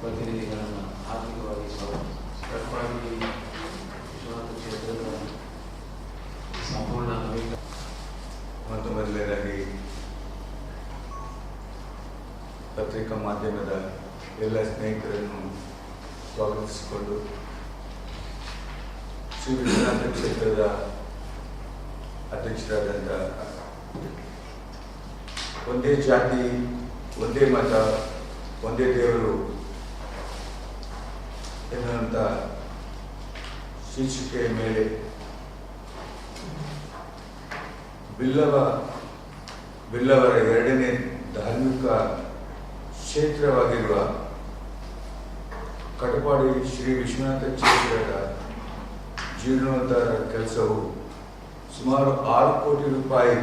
ಪ್ರತಿನಿಧಿಗಳನ್ನು ಆರ್ಥಿಕವಾಗಿ ಸ್ವಾಗತಿಸಿ ವಿಶ್ವನಾಥ ಕ್ಷೇತ್ರದ ಸಂಪೂರ್ಣ ನವೀಕರಣ ಮತ್ತು ಮೊದಲನೇದಾಗಿ ಪತ್ರಿಕಾ ಮಾಧ್ಯಮದ ಎಲ್ಲ ಸ್ನೇಹಿತರನ್ನು ಸ್ವಾಗತಿಸಿಕೊಂಡು ಶ್ರೀ ವಿಶ್ವನಾಥ ಕ್ಷೇತ್ರದ ಅಧ್ಯಕ್ಷರಾದಂಥ ಒಂದೇ ಜಾತಿ, ಒಂದೇ ಮತ, ಒಂದೇ ದೇವರು ಎನ್ನುವಂಥ ಶೀರ್ಷಿಕೆಯ ಮೇಲೆ ಬಿಲ್ಲವ, ಬಿಲ್ಲವರ ಎರಡನೇ ಕ್ಷೇತ್ರವಾಗಿರುವ ಕಟಪಾಡಿ ಶ್ರೀ ವಿಶ್ವನಾಥ ಕ್ಷೇತ್ರದ ಜೀರ್ಣೋದ್ಧಾರ ಕೆಲಸವು ಸುಮಾರು ಆರು ಕೋಟಿ ರೂಪಾಯಿ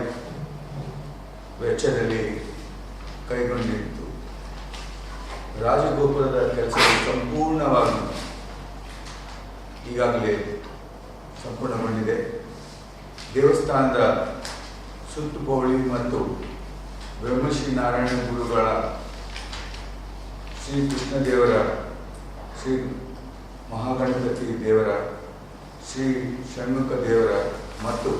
ವೆಚ್ಚದಲ್ಲಿ ಕೈಗೊಂಡಿತ್ತು. ರಾಜಗೋಪುರದ ಕೆಲಸವು ಸಂಪೂರ್ಣವಾಗಿ ಈಗಾಗಲೇ ಸಂಪೂರ್ಣಗೊಂಡಿದೆ ದೇವಸ್ಥಾನದ ಸುತ್ತುಪೌಳಿ ಮತ್ತು ಬ್ರಹ್ಮಶ್ರೀ ನಾರಾಯಣ ಗುರುಗಳ ಶ್ರೀ ಕೃಷ್ಣದೇವರ ಶ್ರೀ ಮಹಾಗಣಪತಿ ದೇವರ ಶ್ರೀ ಷಣ್ಮುಖ ದೇವರ ಮತ್ತು